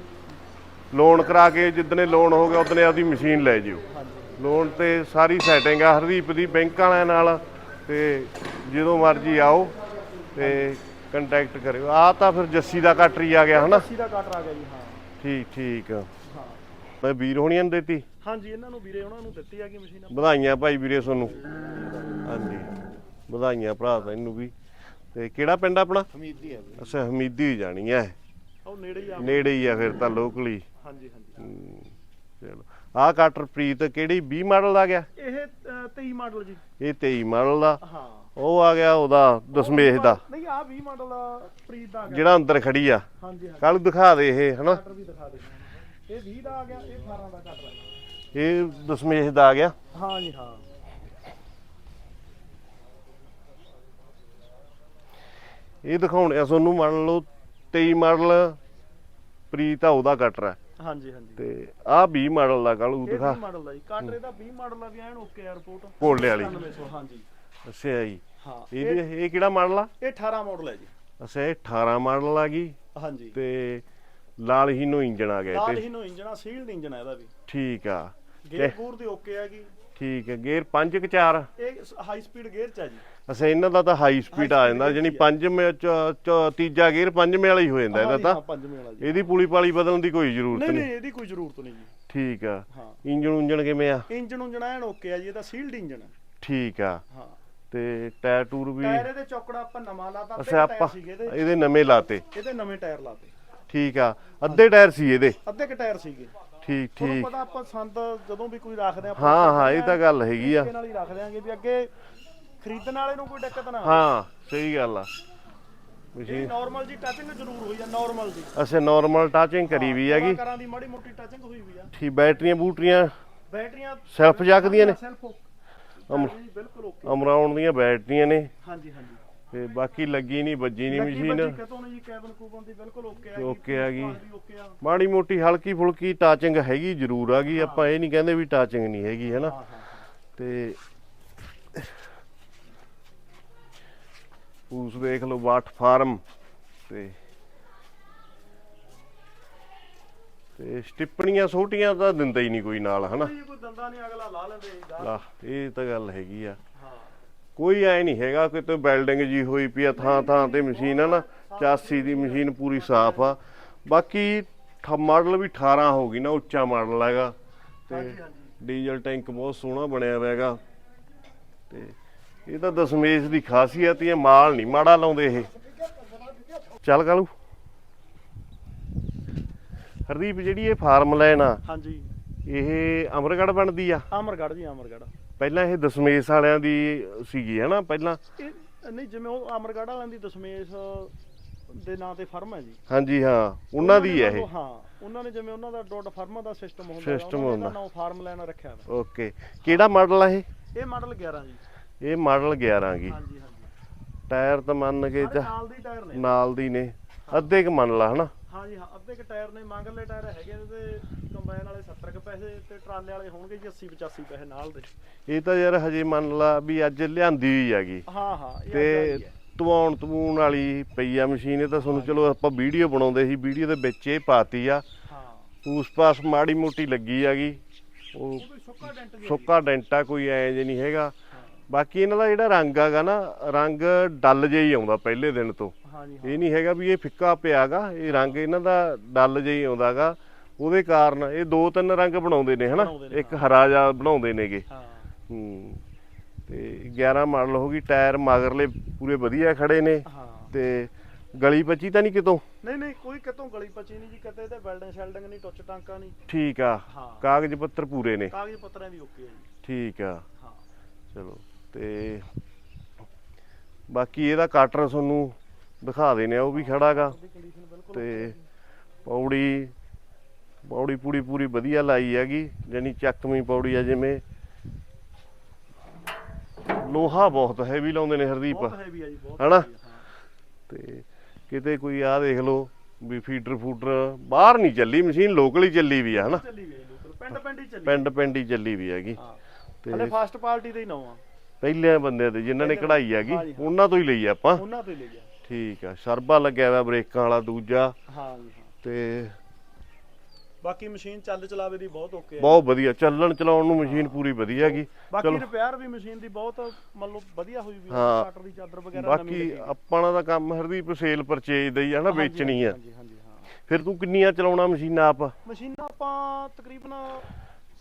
ਲੋਨ ਕਰਾ ਕੇ ਜਿੱਦਨੇ ਲੋਨ ਹੋ ਗਿਆ ਉਦਨੇ ਆਪਦੀ ਮਸ਼ੀਨ ਲੈ ਜਿਓ। ਲੋਨ ਤੇ ਸਾਰੀ ਸੈਟਿੰਗ ਆ ਹਰਦੀਪ ਦੀ ਬੈਂਕ ਵਾਲਿਆਂ ਨਾਲ। ਤੇ ਜਦੋਂ ਮਰਜ਼ੀ ਆਓ ਤੇ ਕੰਟੈਕਟ ਕਰਿਓ। ਆ ਤਾਂ ਫਿਰ ਜੱਸੀ ਦਾ ਕਟਰੀ ਆ ਗਿਆ ਹਨਾ? ਅੱਸੀ ਦਾ ਕਟਰ ਆ ਗਿਆ ਜੀ ਹਾਂ। ਠੀਕ ਠੀਕ। ਹਾਂ। ਮੈਂ ਵੀਰ ਹੋਣੀਆਂ ਨੂੰ ਦਿੱਤੀ? ਹਾਂਜੀ ਇਹਨਾਂ ਨੂੰ ਵੀਰੇ ਉਹਨਾਂ ਨੂੰ ਦਿੱਤੀ ਆ ਕਿ ਮਸ਼ੀਨ ਵਧਾਈਆਂ ਭਾਈ ਵੀਰੇ ਤੁਹਾਨੂੰ। ਹਾਂਜੀ ਵਧਾਈਆਂ ਭਰਾ ਤੈਨੂੰ ਵੀ। ਤੇ ਕਿਹੜਾ ਪਿੰਡ ਆਪਣਾ? ਹਮੀਦੀ ਆ ਅੱਛਾ ਹਮੀਦੀ ਹੀ ਜਾਣੀ ਐ ਉਹ ਨੇੜੇ ਹੀ ਆ। ਨੇੜੇ ਹੀ ਆ ਫਿਰ ਤਾਂ ਲੋਕਲੀ ਹਾਂਜੀ ਹਾਂਜੀ। ਚਲੋ। ਆਹ ਕਟਰ ਪ੍ਰੀਤ ਕਿਹੜੀ? 20 ਮਾਡਲ ਆ ਗਿਆ? ਇਹ ਅ, 23 ਮਾਡਲ ਜੀ। ਇਹ 23 ਮਾਡਲ ਦਾ? ਹਾਂ। ਉਹ ਆ ਗਿਆ ਉਹਦਾ ਦਸਮੇਸ਼ ਦਾ। ਨਹੀਂ ਆ 20 ਮਾਡਲ ਦਾ ਪ੍ਰੀਤ ਦਾ ਆ ਗਿਆ। ਜਿਹੜਾ ਅੰਦਰ ਖੜੀ ਆ। ਹਾਂਜੀ ਹਾਂਜੀ। ਕੱਲ ਦਿਖਾ ਦੇ ਇਹ ਹਨਾ? ਕਟਰ ਵੀ ਦਿਖਾ ਦੇ। ਇਹ 20 ਦਾ ਆ ਗਿਆ ਇਹ 18 ਦਾ ਕਟਰ ਹੈ ਇਹ ਦਸਮੇਸ਼ ਦਾ ਆ ਗਿਆ? ਹਾਂ ਜੀ ਹਾਂ। ਇਹ ਦਿਖਾਉਣੇ ਆ ਤੁਹਾਨੂੰ ਮੰਨ ਲਓ 23 ਮਾਡਲ ਪ੍ਰੀਤ ਆ ਉਹਦਾ ਕਟਰ ਆ। ਹਾਂਜੀ ਹਾਂਜੀ। ਤੇ ਆਹ 20 ਮਾਡਲ ਦਾ ਕੱਲ ਇਹ ਦਿਖਾ। 20 ਮਾਡਲ ਦਾ ਜੀ। ਕਟਰ ਇਹਦਾ 20 ਮਾਡਲ ਦਾ ਵੀ ਐਨ ਓਕੇ 에어ਪੋਰਟ ਭੋਲੇ ਵਾਲੀ। 9900 ਹਾਂਜੀ। ਅੱਛਾ ਜੀ। ਹਾਂ। ਇਹ ਇਹ ਕਿਹੜਾ ਮਾਡਲ ਆ? ਇਹ 18 ਮਾਡਲ ਹੈ ਜੀ। ਅੱਛਾ ਇਹ 18 ਮਾਡਲ ਆ ਗਈ ਹਾਂਜੀ। ਤੇ ਲਾਲ ਹੀਨੋ ਇੰਜਨ ਆ ਗਿਆ ਲਾਲ ਤੇ। ਹੀ ਨੂੰ ਇੰਜਨ ਆ ਸੀਲਡ ਇੰਜਨ ਆ ਇਹਦਾ ਵੀ। ਠੀਕ ਆ। ਗੇਅਰ ਗੂਰ ਦੀ ਓਕੇ ਹੈਗੀ ਠੀਕ ਹੈ ਗੇਅਰ 5 ਕਿ 4 ਇਹ ਹਾਈ ਸਪੀਡ ਗੇਅਰ ਚ ਆ ਜੀ। ਅੱਛਾ ਇਹਨਾਂ ਦਾ ਤਾਂ ਹਾਈ ਸਪੀਡ ਆ ਜਾਂਦਾ ਜਾਨੀ ਪੰਜ ਮੇ ਚ- ਚ- ਤੀਜਾ ਗੇਅਰ ਪੰਜਵੇਂ ਵਾਲਾ ਹੀ ਹੋ ਜਾਂਦਾ ਇਹਦਾ ਤਾਂ। ਹਾਂ ਪੰਜਵੇਂ ਵਾਲਾ ਜੀ। ਇਹਦੀ ਪੁਲੀ ਪਾਲੀ ਬਦਲਣ ਦੀ ਕੋਈ ਜ਼ਰੂਰਤ ਨਹੀਂ ਨਹੀਂ। ਇਹਦੀ ਕੋਈ ਜ਼ਰੂਰਤ ਨਹੀਂ ਜੀ। ਠੀਕ ਆ। ਹਾਂ। ਇੰਜਨ ਉਂਜਨ ਕਿਵੇਂ ਆ? ਇੰਜਨ ਉਂਜਨ ਐਨ ਓਕੇ ਆ ਜੀ ਇਹਦਾ ਸੀਲਡ ਇੰਜਨ ਹੈ ਠੀਕ ਆ। ਹਾਂ। ਤੇ ਟਾਇਰ ਟੂਰ ਵੀ ਟਾਇਰ ਇਹਦੇ ਚੌਕੜਾ ਆਪਾਂ ਨਵਾਂ ਲਾਤਾ ਤੇ ਟਾਇਰ ਸੀਗੇ ਇਹਦੇ ਨਵੇਂ ਲਾਤੇ। ਇਹਦੇ ਨਵੇਂ ਟਾਇਰ ਲਾਤੇ। ਠੀਕ ਆ ਅੱਧੇ ਟਾਇਰ ਸੀ ਇਹਦੇ। ਅੱਧੇ ਕ ਟਾਇਰ ਸੀਗੇ। ਠੀਕ ਤੁਹਾਨੂੰ ਠੀਕ। ਪਤਾ ਆਪਾਂ ਸੰਦ ਜਦੋਂ ਵੀ ਕੋਈ ਰੱਖਦੇ ਆ ਹਾਂ ਹਾਂ ਇਹ ਤਾਂ ਗੱਲ ਹੈਗੀ ਆ। ਤਰੀਕੇ ਨਾਲ ਹੀ ਰੱਖ ਦਿਆਂਗੇ ਵੀ ਅੱਗੇ ਖਰੀਦਣ ਵਾਲੇ ਨੂੰ ਕੋਈ ਦਿੱਕਤ ਨਾ ਆਵੇ। ਹਾਂ ਸਹੀ ਗੱਲ ਆ। ਮਸ਼ੀਨ ਨਾਰਮਲ ਜੀ ਟੱਚਿੰਗ ਜ਼ਰੂਰ ਹੋਈ ਆ ਨਾਰਮਲ ਜੀ। ਅਸੀਂ ਨਾਰਮਲ ਟਾਚਿੰਗ ਕਰੀ ਵੀ ਹੈਗੀ। ਕਰਾਂ ਦੀ ਮਾੜੀ ਮੋਟੀ ਟੱਚਿੰਗ ਹੋਈ ਵੀ ਆ। ਠੀਕ ਬੈਟਰੀਆਂ ਬੂਟਰੀਆਂ ਬੈਟਰੀਆਂ ਸੈਲਫ ਜਗਦੀਆਂ ਨੇ। ਸੈਲਫ ਅਮ- ਬਿਲਕੁਲ ਓਕੇ। ਅਮਰਾਉਣ ਦੀਆਂ ਬੈਟਰੀਆਂ ਨੇ। ਹਾਂਜੀ ਹਾਂਜੀ। ਤੇ ਬਾਕੀ ਲੱਗੀ ਨਹੀਂ ਵੱਜੀ ਨਹੀਂ ਮਸ਼ੀਨ। ਬੱਜੀ ਕਿਤੋਂ ਨਹੀਂ ਜੀ ਕੈਬਨ ਕੂਬਨ ਦੀ ਬਿਲਕੁਲ ਓਕੇ ਆ ਗਈ। ਮਾੜੀ ਮੋਟੀ ਹਲਕੀ ਫੁਲਕੀ ਟਾਚਿੰਗ ਹੈਗੀ ਜ਼ਰੂਰ ਆ ਗਈ। ਆਪਾਂ ਇਹ ਨਹੀਂ ਕਹਿੰਦੇ ਵੀ ਟਾਚਿੰਗ ਨਹੀਂ ਹੈਗੀ ਹੈ ਨਾ ਹਾਂ ਹਾਂ। ਤੇ ਉਸ ਦੇਖ ਲਓ ਵਾਟ ਫਾਰਮ। ਤੇ ਤੇ ਸਟਿੱਪਣੀਆਂ ਛੋਟੀਆਂ ਤਾਂ ਦਿੰਦਾ ਹੀ ਨਹੀਂ ਕੋਈ ਨਾਲ ਹਨਾ। ਕੋਈ ਕੋਈ ਦੰਦਾ ਨਹੀਂ ਅਗਲਾ ਲਾ ਲੈਂਦੇ ਜੀ ਦਾ ਲਾ ਇਹ ਤਾਂ ਗੱਲ ਹੈਗੀ ਆ। ਕੋਈ ਐ ਨਹੀਂ ਹੈਗਾ ਕਿ ਤੇ ਬਿਲਡਿੰਗ ਜੀ ਹੋਈ ਪਈ ਆ ਥਾਂ ਥਾਂ ਤੇ ਮਸ਼ੀਨ ਆ ਨਾ 84 ਦੀ ਮਸ਼ੀਨ ਪੂਰੀ ਸਾਫ਼ ਆ। ਬਾਕੀ ਮਾਡਲ ਵੀ 18 ਹੋ ਗਈ ਨਾ ਉੱਚਾ ਮਾਡਲ ਹੈਗਾ। ਤੇ ਡੀਜ਼ਲ ਟੈਂਕ ਬਹੁਤ ਸੋਹਣਾ ਬਣਿਆ ਹੋਇਆ ਹੈਗਾ। ਤੇ ਇਹ ਤਾਂ ਦਸ਼ਮੇਸ਼ ਦੀ ਖਾਸੀਅਤ ਹੀ ਹੈ ਮਾਲ ਨਹੀਂ ਮਾੜਾ ਲਾਉਂਦੇ ਇਹ। ਚੱਲ ਕਾਲੂ। ਹਰਦੀਪ ਜਿਹੜੀ ਇਹ ਫਾਰਮ ਲੈਣ ਆ ਹਾਂਜੀ। ਇਹ ਅਮਰਗੜ ਬਣਦੀ ਆ? ਅਮਰਗੜ ਜੀ ਅਮਰਗੜ ਪਹਿਲਾਂ ਇਹ ਦਸ਼ਮੇਸ਼ ਵਾਲਿਆਂ ਦੀ ਸੀਗੀ ਹੈ ਨਾ ਪਹਿਲਾਂ? ਇਹ ਨਹੀਂ ਜਿਵੇਂ ਉਹ ਅਮਰਗੜ ਵਾਲਿਆਂ ਦੀ ਦਸ਼ਮੇਸ਼ ਦੇ ਨਾਂ ਤੇ ਫਰਮ ਹੈ ਜੀ। ਹਾਂਜੀ ਹਾਂ ਉਹਨਾਂ ਦੀ ਹੈ ਇਹ। ਹਾਂ ਉਹਨਾਂ ਨੇ ਜਿਵੇਂ ਉਹਨਾਂ ਦਾ ਡੋਟ ਫਰਮਾਂ ਦਾ ਸਿਸਟਮ ਹੁੰਦਾ System ਉਹਨਾਂ ਹੁੰਦਾ। ਦਾ ਨਾਮ ਫਾਰਮ ਲੈਣ ਰੱਖਿਆ ਹੋਇਆ। ਓਕੇ ਕਿਹੜਾ ਮਾਡਲ ਆ ਇਹ? ਇਹ ਮਾਡਲ 11 ਜੀ। ਇਹ ਮਾਡਲ 11 ਗੀ। ਹਾਂਜੀ ਹਾਂਜੀ। ਟਾਇਰ ਤਾਂ ਮੰਨ ਕੇ ਚਾ ਨਾਲ ਦੀ ਟਾਇਰ ਨੇ। ਨਾਲ ਦੀ ਨੇ। ਅੱਧੇ ਕ ਮੰਨ ਲਾ ਹਨਾ? ਹਾਂਜੀ ਹਾਂ ਅੱਧੇ ਕ ਟਾਇਰ ਨੇ ਮੰਗਲੇ ਟਾਇਰ ਹੈਗੇ ਨੇ ਤੇ ਕੰਬਾਈਨ ਵਾਲੇ 70 ਕ ਪੈਸੇ ਤੇ ਟਰਾਲੇ ਵਾਲੇ ਹੋਣਗੇ ਜੀ 80 85 ਪੈਸੇ ਨਾਲ ਦੇ। ਇਹ ਤਾਂ ਯਾਰ ਹਜੇ ਮੰਨ ਲਾ ਵੀ ਅੱਜ ਲਿਆਂਦੀ ਹੋਈ ਹੈਗੀ। ਹਾਂ ਹਾਂ ਇਹ ਤੇ ਅੱਧਾ ਹੀ। ਹੈ। ਤਵਾਉਣ ਤਵੂਣ ਵਾਲੀ ਪਈ ਆ ਮਸ਼ੀਨ ਇਹ ਤਾਂ ਤੁਹਾਨੂੰ ਚਲੋ ਆਪਾਂ ਵੀਡੀਓ ਬਣਾਉਂਦੇ ਸੀ ਵੀਡੀਓ ਦੇ ਵਿੱਚ ਇਹ ਪਾਤੀ ਆ। ਹਾਂ। ਉਸ ਪਾਸ ਮਾੜੀ ਮੋਟੀ ਲੱਗੀ ਹੈਗੀ। ਉਹ ਉਹ ਵੀ ਸੁੱਕਾ ਡੈਂਟ ਜੀ। ਸੁੱਕਾ ਡੈਂਟਾ ਕੋਈ ਐ ਜੇ ਨਹੀਂ ਹੈਗਾ। ਬਾਕੀ ਇਹਨਾਂ ਦਾ ਜਿਹੜਾ ਰੰਗ ਹੈਗਾ ਨਾ ਰੰਗ ਡੱਲ ਜਿਹਾ ਹੀ ਆਉਂਦਾ ਪਹਿਲੇ ਦਿਨ ਤੋਂ। ਹਾਂਜੀ ਇਹ ਨਹੀਂ ਹੈਗਾ ਵੀ ਇਹ ਫਿੱਕਾ ਪਿਆਗਾ ਇਹ ਰੰਗ ਇਹਨਾਂ ਦਾ ਡੱਲ ਜਿਹਾ ਹੀ ਆਉਂਦਾਗਾ ਉਹਦੇ ਕਾਰਨ ਇਹ ਦੋ ਤਿੰਨ ਰੰਗ ਬਣਾਉਂਦੇ ਨੇ ਹਨਾ? ਬਣਾਉਂਦੇ ਨੇ, ਇੱਕ ਹਰਾ ਜਿਹਾ ਬਣਾਉਂਦੇ ਨੇਗੇ। ਹਾਂ। ਹੂੰ। ਤੇ 11 ਮਾਡਲ ਹੋ ਗਈ ਟਾਇਰ ਮਗਰਲੇ ਪੂਰੇ ਵਧੀਆ ਖੜੇ ਨੇ। ਹਾਂ। ਤੇ ਗਲੀ ਬੱਚੀ ਤਾਂ ਨਹੀਂ ਕਿਤੋਂ? ਨਹੀਂ ਨਹੀਂ ਕੋਈ ਕਿਤੋਂ ਗਲੀ ਪਚੀ ਨਹੀਂ ਜੀ ਕਿਤੇ ਤੇ ਵੈਲਡਿੰਗ ਸ਼ੈਲਡਿੰਗ ਨਹੀਂ ਟੁੱਚ ਟਾਂਕਾ ਨਹੀਂ। ਠੀਕ ਆ। ਹਾਂ। ਕਾਗਜ਼ ਪੱਤਰ ਪੂਰੇ ਨੇ। ਕਾਗਜ਼ ਪੱਤਰਾਂ ਦੀ ਓਕੇ ਹੈ ਜੀ। ਠੀਕ ਆ। ਹਾਂ। ਚਲੋ। ਤੇ ਬਾਕੀ ਇਹਦਾ ਕਾਟਰ ਤੁਹਾਨੂੰ ਦਿਖਾ ਦੇਣੇ ਆ ਉਹ ਵੀ ਖੜਾਗਾ। ਤੇ ਪੌੜੀ ਪੌੜੀ ਪੂਰੀ ਪੂਰੀ ਵਧੀਆ ਲਾਈ ਹੈਗੀ ਜਾਨੀ ਚੱਕਵੀਂ ਪੌੜੀ ਆ ਜਿਵੇਂ। ਲੋਹਾ ਬਹੁਤ ਹੈਵੀ ਲਾਉਂਦੇ ਨੇ ਹਰਦੀਪ। ਹਨਾ? ਤੇ ਕਿਤੇ ਕੋਈ ਆ ਦੇਖ ਲਓ ਵੀ ਫੀਡਰ ਫੂਡਰ ਬਾਹਰ ਨਹੀਂ ਚੱਲੀ ਮਸ਼ੀਨ ਲੋਕਲ ਹੀ ਚੱਲੀ ਵੀ ਆ ਹਨਾ? ਪਿੰਡ ਪਿੰਡ ਹੀ ਚੱਲੀ ਪਿੰਡ ਪਿੰਡ ਹੀ ਚੱਲੀ ਵੀ ਹੈਗੀ। ਤੇ ਹਲੇ ਫਾਸਟ ਪਾਰਟੀ ਦੇ ਹੀ ਨਵਾਂ। ਪਹਿਲੇ ਬੰਦੇ ਤੇ ਜਿਨ੍ਹਾਂ ਨੇ ਕਢਾਈ ਹੈਗੀ ਹਾਂਜੀ, ਹਾਂ। ਉਹਨਾਂ ਤੋਂ ਹੀ ਲਈ ਆਪਾਂ। ਉਹਨਾਂ ਤੋਂ ਹੀ ਲਈ ਗਿਆ ਠੀਕ ਆ ਸਰਬਾ ਲੱਗਿਆ ਹੋਇਆ ਬ੍ਰੇਕਾਂ ਵਾਲਾ ਦੂਜਾ। ਹਾਂ ਜੀ ਹਾਂ। ਤੇ ਬਾਕੀ ਮਸ਼ੀਨ ਚੱਲ ਚਲਾਵੇ ਦੀ ਬਹੁਤ ਓਕੇ ਹੈ ਬਹੁਤ ਵਧੀਆ ਚੱਲਣ ਚਲਾਉਣ ਨੂੰ ਮਸ਼ੀਨ ਪੂਰੀ ਵਧੀਆ ਹੈਗੀ। ਬਾਕੀ ਚਲੋ। ਰਿਪੇਅਰ ਵੀ ਮਸ਼ੀਨ ਦੀ ਬਹੁਤ ਮਤਲਬ ਵਧੀਆ ਹੋਈ ਵੀ ਹਾਂ। ਕਾਟਰ ਦੀ ਚਾਦਰ ਵਗੈਰਾ ਨਵੀਂ ਬਾਕੀ ਲੱਗੀ ਆਪਣਾ ਦਾ ਕੰਮ ਹਰਦੀਪ ਸੇਲ ਪਰਚੇਜ ਦਾ ਹੀ ਆ ਨਾ ਹਾਂਜੀ, ਵੇਚਣੀ ਆ। ਹਾਂਜੀ ਹਾਂਜੀ ਹਾਂ। ਫਿਰ ਤੂੰ ਕਿੰਨੀਆਂ ਚਲਾਉਣਾ ਮਸ਼ੀਨਾਂ ਆਪ? ਮਸ਼ੀਨਾਂ ਆਪਾਂ ਤਕਰੀਬਨ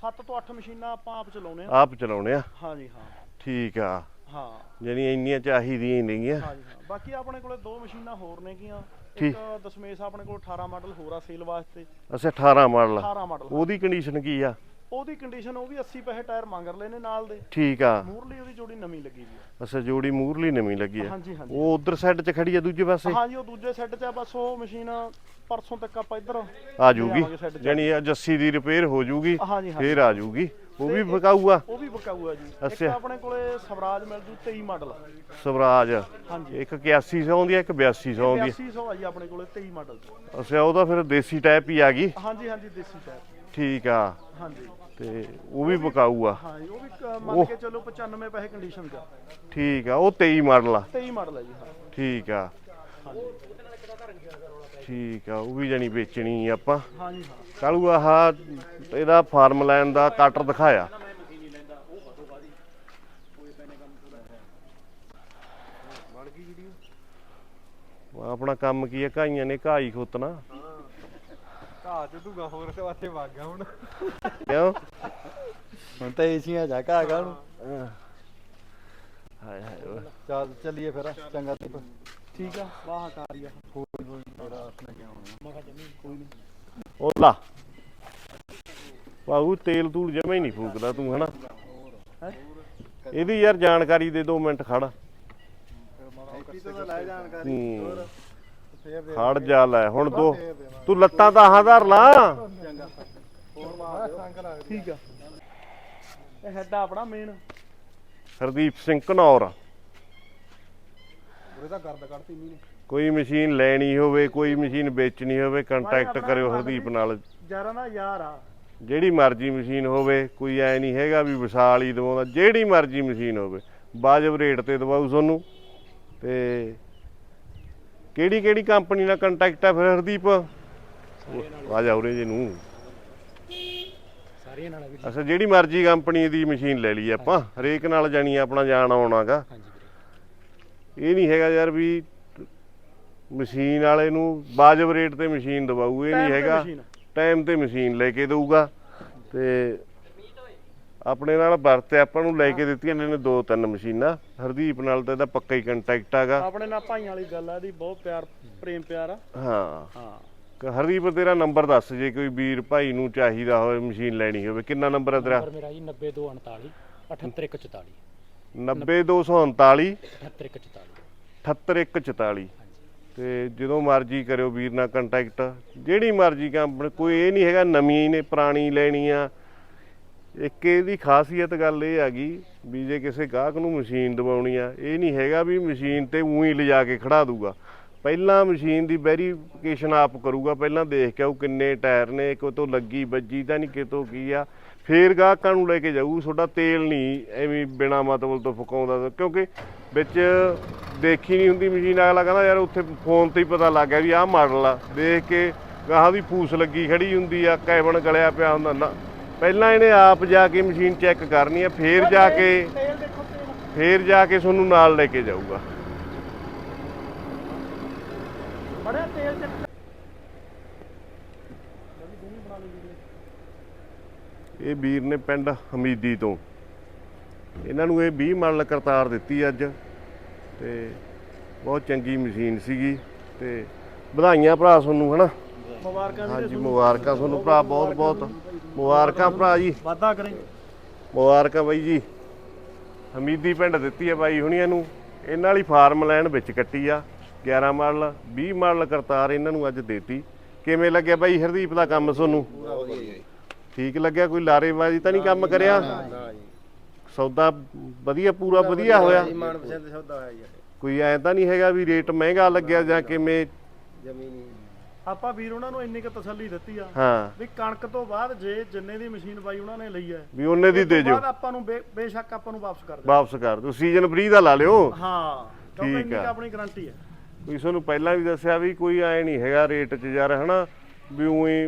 7 ਤੋਂ 8 ਮਸ਼ੀਨਾਂ ਆਪਾਂ ਆਪ ਚਲਾਉਨੇ ਆ। ਆਪ ਚਲਾਉਣੇ ਆ। ਹਾਂਜੀ ਹਾਂ। ਠੀਕ ਆ। ਹਾਂ। ਜਾਨੀ ਇੰਨੀਆਂ ਚਾਹੀਦੀਆਂ ਹੀ ਹਾਂਜੀ ਹਾਂ। ਬਾਕੀ ਆਪਣੇ ਕੋਲੇ ਦੋ ਮਸ਼ੀਨਾਂ ਹੋਰ ਨੇਗੀਆਂ। ਠੀਕ। ਇੱਕ ਦਸ਼ਮੇਸ਼ ਆਪਣੇ ਕੋਲ 18 ਮਾਡਲ ਹੋਰ ਆ ਸੇਲ ਵਾਸਤੇ। ਅੱਛਾ 18 ਮਾਡਲ 18 ਮਾਡਲ ਉਹਦੀ ਕੰਡੀਸ਼ਨ ਕੀ ਆ? ਉਹਦੀ ਕੰਡੀਸ਼ਨ ਉਹ ਵੀ 80 ਪੈਸੇ ਟਾਇਰ ਮੰਗ ਰਲੇ ਨੇ ਨਾਲ ਦੇ। ਠੀਕ ਆ। ਮੂਰਲੀ ਉਹਦੀ ਜੋੜੀ ਨਵੀਂ ਲੱਗੀ ਵੀ ਆ। ਅੱਛਾ ਜੋੜੀ ਮੂਰਲੀ ਨਵੀਂ ਲੱਗੀ ਆ। ਹਾਂਜੀ ਹਾਂਜੀ। ਉਹ ਉਧਰ ਸਾਈਡ 'ਚ ਖੜੀ ਆ ਦੂਜੇ ਪਾਸੇ? ਹਾਂਜੀ ਉਹ ਦੂਜੇ ਸੈੱਟ 'ਚ ਆ ਬਸ ਉਹ ਮਸ਼ੀਨ ਪਰਸੋਂ ਤੱਕ ਆਪਾਂ ਇੱਧਰ ਆ ਜੂਗੀ ਲਿਆਵਾਂਗੇ shed 'ਚ। ਜਾਨੀ ਆ ਜੱਸੀ ਦੀ ਰਿਪੇਅਰ ਹੋ ਹਾਂਜੀ ਹਾਂ ਫੇਰ ਆ ਜੂਗੀ ਉਹ ਵੀ ਵਿਕਾਊ ਆ ਉਹ ਵੀ ਬਕਾਊ ਆ ਜੀ। ਇੱਕ ਅੱਛਾ। ਆਪਣੇ ਕੋਲੇ ਸਵਰਾਜ ਮਿਲ ਜੂ 23 ਮਾਡਲ। ਸਵਰਾਜ। ਹਾਂਜੀ। ਇੱਕ 8100 ਆਉਂਦੀ ਆ ਇੱਕ 8200 ਆਉਂਦੀ 8200 ਆ ਜੀ ਆਪਣੇ ਕੋਲੇ 23 ਮਾਡਲ ਆ ਅੱਛਾ ਉਹਦਾ ਫਿਰ ਦੇਸੀ ਟਾਈਪ ਹੀ ਆ ਗਈ। ਹਾਂਜੀ ਹਾਂਜੀ ਦੇਸੀ ਟਾਇਰ ਠੀਕ ਆ। ਹਾਂਜੀ। ਤੇ ਉਹ ਵੀ ਵਿਕਾਊ ਆ ਹਾਂ ਜੀ, ਉਹ ਵੀ ਕ- ਮੰਨ ਕੇ ਚੱਲੋ 95 ਪੈਸੇ ਕੰਡੀਸ਼ਨ 'ਚ ਆ। ਠੀਕ ਆ ਉਹ 23 ਮਾਡਲ ਆ। 23 ਮਾਡਲ ਹੈ ਜੀ ਹਾਂ। ਠੀਕ ਆ। ਹਾਂਜੀ। ਠੀਕ ਆ ਉਹ ਵੀ ਜਾਨੀ ਵੇਚਣੀ ਆ ਆਪਾਂ। ਹਾਂਜੀ ਹਾਂ। ਕਾਲੂ ਆਹ ਇਹਦਾ ਫਾਰਮ ਲਾਈਨ ਦਾ ਕਾਟਰ ਦਿਖਾਇਆ। ਆਪਣਾ ਕੰਮ ਕੀ ਹੈ ਘਾਈਆਂ ਨੇ ਘਾਹ ਹੀ ਖੋਤਣਾ। ਘਾਹ ਤੇ ਤੂੰ ਹੋਰ ਤੇ ਵਾਥੇ ਵਗ ਗਿਆ ਹੁਣ। ਕਿਉਂ? ਹੁਣ ਤਾਂ ਏਸੀਆਂ ਜਾ ਘਾਹ ਗਾ ਨੂੰ ਹਾਏ ਹਾਏ। ਚੱਲ ਚੱਲੀਏ ਫਿਰ ਚੰਗਾ। ਤੇ ਠੀਕ ਆ ਵਾਹ ਕਾਰੀਆ ਉਹ ਲਾ ਬਾਹੂ ਤੇਲ ਤੂਲ ਜਮਾ ਹੀ ਨਹੀਂ ਫੂਕਦਾ ਤੂੰ ਹਨਾ? ਇਹਦੀ ਯਾਰ ਜਾਣਕਾਰੀ ਦੇ 2 ਮਿੰਟ ਖੜ। ਤਾਂ ਲੈ ਜਾਣਕਾਰੀ। ਹੂੰ। ਦੇ ਖੜ ਜਾ ਲੈ ਹੁਣ ਦੋ। ਤੂੰ ਲੱਤਾਂ ਤਾਂ ਆਹਾਂ ਧਰ ਲਾ ਠੀਕ ਆ। ਇਹ ਹੈਡ ਆਪਣਾ ਮੇਨ ਹਰਦੀਪ ਸਿੰਘ ਘਨੌਰ। ਉਹਦੇ ਤਾਂ ਗਰਦ ਕੱਢਤੀ ਮੀਂਹ ਨੇ। ਕੋਈ ਮਸ਼ੀਨ ਲੈਣੀ ਹੋਵੇ ਕੋਈ ਮਸ਼ੀਨ ਵੇਚਣੀ ਹੋਵੇ ਕੰਟੈਕਟ ਕਰਿਓ ਹਰਦੀਪ ਨਾਲ। ਯਾਰਾਂ ਦਾ ਯਾਰ ਆ। ਜਿਹੜੀ ਮਰਜ਼ੀ ਮਸ਼ੀਨ ਹੋਵੇ ਕੋਈ ਐ ਨਹੀਂ ਹੈਗਾ ਵੀ ਵਿਸ਼ਾਲ ਹੀ ਦਵਾਉਂਦਾ ਜਿਹੜੀ ਮਰਜ਼ੀ ਮਸ਼ੀਨ ਹੋਵੇ ਵਾਜਬ ਰੇਟ ਤੇ ਦਵਾਉ ਤੁਹਾਨੂੰ। ਤੇ ਕਿਹੜੀ ਕਿਹੜੀ ਕੰਪਨੀ ਨਾਲ ਕੰਟੈਕਟ ਆ ਫਿਰ ਹਰਦੀਪ? ਆ ਜਾ ਉਰੇ ਜੇ ਨੂੰ। ਸਾਰੀਆਂ ਨਾਲ ਵੀ ਅੱਛਾ ਜਿਹੜੀ ਮਰਜ਼ੀ ਕੰਪਨੀ ਦੀ ਮਸ਼ੀਨ ਲੈ ਲਈ ਆਪਾਂ ਹਰੇਕ ਨਾਲ ਜਾਣੀ ਆਪਣਾ ਜਾਣ ਆਉਣਾਗਾ ਹਾਂਜੀ। ਇਹ ਨਹੀਂ ਹੈਗਾ ਯਾਰ ਵੀ ਮਸ਼ੀਨ ਵਾਲੇ ਨੂੰ ਵਾਜਬ ਰੇਟ ਤੇ ਮਸ਼ੀਨ ਦਵਾਊ ਇਹ ਨਹੀਂ ਹੈਗਾ। ਟਾਈਮ ਤੇ ਮਸ਼ੀਨ ਲੈ ਕੇ ਦਊਗਾ। ਤੇ ਆਪਣੇ ਨਾਲ ਵਰਤੇ ਆਪਾਂ ਨੂੰ ਲੈ ਕੇ ਦਿੱਤੀਆਂ ਨੇ ਦੋ ਤਿੰਨ ਮਸ਼ੀਨਾਂ। ਹਰਦੀਪ ਨਾਲ ਤਾਂ ਇਹਦਾ ਪੱਕਾ ਹੀ ਕੰਟੈਕਟ ਹੈਗਾ। ਆਪਣੇ ਨਾਲ ਭਾਈਆਂ ਵਾਲੀ ਗੱਲ ਆ ਇਹਦੀ ਬਹੁਤ ਪਿਆਰ ਪ੍ਰੇਮ ਪਿਆਰ ਆ। ਹਾਂ। ਹਾਂ। ਹਰਦੀਪ ਤੇਰਾ ਨੰਬਰ ਦੱਸ ਜੇ ਕੋਈ ਵੀਰ ਭਾਈ ਨੂੰ ਚਾਹੀਦਾ ਹੋਵੇ ਮਸ਼ੀਨ ਲੈਣੀ ਹੋਵੇ। ਕਿੰਨਾ ਨੰਬਰ ਹੈ ਤੇਰਾ? ਨੰਬਰ ਮੇਰਾ ਜੀ 90239 78144 90239 78144 78144 ਤੇ ਜਦੋਂ ਮਰਜ਼ੀ ਕਰਿਓ ਵੀਰ ਨਾਲ ਕੰਟੈਕਟ ਜਿਹੜੀ ਮਰਜ਼ੀ ਕੰਪਨੀ ਕੋਈ ਇਹ ਨਹੀਂ ਹੈਗਾ ਨਵੀਂ ਨੇ ਪੁਰਾਣੀ ਲੈਣੀ ਆ ਇੱਕ ਇਹਦੀ ਖਾਸੀਅਤ ਗੱਲ ਇਹ ਹੈਗੀ ਵੀ ਜੇ ਕਿਸੇ ਗਾਹਕ ਨੂੰ ਮਸ਼ੀਨ ਦਵਾਉਣੀ ਆ ਇਹ ਨਹੀਂ ਹੈਗਾ ਵੀ ਮਸ਼ੀਨ ਤੇ ਉਹੀ ਲਿਜਾ ਕੇ ਖੜਾ ਦੂਗਾ ਪਹਿਲਾਂ ਮਸ਼ੀਨ ਦੀ ਵੈਰੀਫਿਕੇਸ਼ਨ ਆਪ ਕਰੂਗਾ ਪਹਿਲਾਂ ਦੇਖ ਕੇ ਆਊ ਕਿੰਨੇ ਟਾਇਰ ਨੇ ਕਿਤੋਂ ਲੱਗੀ ਵੱਜੀ ਤਾਂ ਨਹੀਂ ਕਿਤੋਂ ਕੀ ਆ। ਫੇਰ ਗਾਹਕਾਂ ਨੂੰ ਲੈ ਕੇ ਜਾਊ ਤੁਹਾਡਾ ਤੇਲ ਨਹੀਂ ਐਵੇਂ ਬਿਨਾ ਮਤਲਬ ਤੋਂ ਫੁਕਾਉਂਦਾ ਕਿਉਂਕਿ ਵਿੱਚ ਦੇਖੀ ਨਹੀਂ ਹੁੰਦੀ ਮਸ਼ੀਨ ਅਗਲਾ ਕਹਿੰਦਾ ਯਾਰ ਉੱਥੇ ਫੋਨ ਤੇ ਹੀ ਪਤਾ ਲੱਗ ਗਿਆ ਵੀ ਆਹ ਮਾਡਲ ਆ। ਦੇਖ ਕੇ ਗਾਹਾਂ ਦੀ ਫੂਸ ਲੱਗੀ ਖੜੀ ਹੁੰਦੀ ਆ ਕੈਬਨ ਗਲਿਆ ਪਿਆ ਹੁੰਦਾ ਨਾ। ਪਹਿਲਾਂ ਇਹਨੇ ਆਪ ਜਾ ਕੇ ਮਸ਼ੀਨ ਚੈੱਕ ਕਰਨੀ ਆ ਫੇਰ ਜਾ ਕੇ ਫੇਰ ਜਾ ਕੇ ਤੁਹਾਨੂੰ ਨਾਲ ਲੈ ਕੇ ਜਾਊਗਾ। ਬੜਿਆ ਤੇਲ ਚ ਇਹ ਵੀਰ ਨੇ ਪਿੰਡ ਹਮੀਦੀ ਤੋਂ। ਇਹਨਾਂ ਨੂੰ ਇਹ 20 ਮਣ ਕਰਤਾਰ ਦਿੱਤੀ ਅੱਜ ਤੇ ਬਹੁਤ ਚੰਗੀ ਮਸ਼ੀਨ ਸੀਗੀ ਤੇ ਵਧਾਈਆਂ ਭਰਾ ਤੁਹਾਨੂੰ ਹਨਾ? ਮੁਬਾਰਕਾਂ ਹਾਂਜੀ ਮੁਬਾਰਕਾਂ ਤੁਹਾਨੂੰ ਭਰਾ ਬਹੁਤ ਬਹੁਤ ਮੁਬਾਰਕਾਂ ਭਰਾ ਜੀ। ਵਾਦਾ ਕਰੇ। ਮੁਬਾਰਕਾਂ ਬਾਈ ਜੀ। ਹਮੀਦੀ ਪਿੰਡ ਦਿੱਤੀ ਹੈ ਬਾਈ ਹੁਣੀਆਂ ਨੂੰ। ਇਹਨਾਂ ਵਾਲੀ ਫਾਰਮ ਲੈਣ ਵਿੱਚ ਕੱਟੀ ਆ। 11 ਮਾਡਲ 20 ਮਾਡਲ ਕਰਤਾਰ ਇਹਨਾਂ ਨੂੰ ਅੱਜ ਦੇਤੀ। ਕਿਵੇਂ ਲੱਗਿਆ ਬਾਈ ਹਰਦੀਪ ਦਾ ਕੰਮ ਤੁਹਾਨੂੰ? ਠੀਕ ਲੱਗਿਆ ਕੋਈ ਲਾਰੇਬਾਜ਼ੀ ਤਾਂ ਨਹੀਂ ਕੰਮ ਕਰਿਆ? ਸੌਦਾ ਵਧੀਆ ਪੂਰਾ ਵਧੀਆ ਹੋਇਆ? ਮਨਪਸੰਦ ਸੌਦਾ ਹੋਇਆ ਜੀ ਕੋਈ ਐ ਤਾਂ ਨਹੀਂ ਹੈਗਾ ਵੀ ਰੇਟ ਮਹਿੰਗਾ ਲੱਗਿਆ ਜਾਂ ਕਿਵੇਂ? ਜ਼ਮੀਨੀ ਆਪਾਂ ਵੀਰ ਉਹਨਾਂ ਨੂੰ ਇੰਨੀ ਕੁ ਤਸੱਲੀ ਦਿੱਤੀ ਆ ਹਾਂ। ਵੀ ਕਣਕ ਤੋਂ ਬਾਅਦ ਜੇ ਜਿੰਨੇ ਦੀ ਮਸ਼ੀਨ ਬਾਈ ਉਹਨਾਂ ਨੇ ਲਈ ਹੈ ਵੀ ਉਹਨੇ ਦੀ ਉਸ ਤੋਂ ਦੇ ਜਿਓ ਬਾਅਦ ਆਪਾਂ ਨੂੰ ਬੇ- ਬੇਸ਼ੱਕ ਆਪਾਂ ਨੂੰ ਵਾਪਸ ਕਰ ਦੇ। ਵਾਪਸ ਕਰ ਦਿਓ। ਸੀਜ਼ਨ ਫ੍ਰੀ ਦਾ ਲਾ ਲਿਓ। ਹਾਂ ਕਿਉਂਕਿ ਠੀਕ ਇੰਨੀ ਕੁ ਆ। ਆਪਣੀ ਗਾਰੰਟੀ ਹੈ। ਕੋਈ ਤੁਹਾਨੂੰ ਪਹਿਲਾਂ ਵੀ ਦੱਸਿਆ ਵੀ ਕੋਈ ਐ ਨਹੀਂ ਹੈਗਾ ਰੇਟ 'ਚ ਯਾਰ ਹਨਾ? ਵੀ ਉਹੀ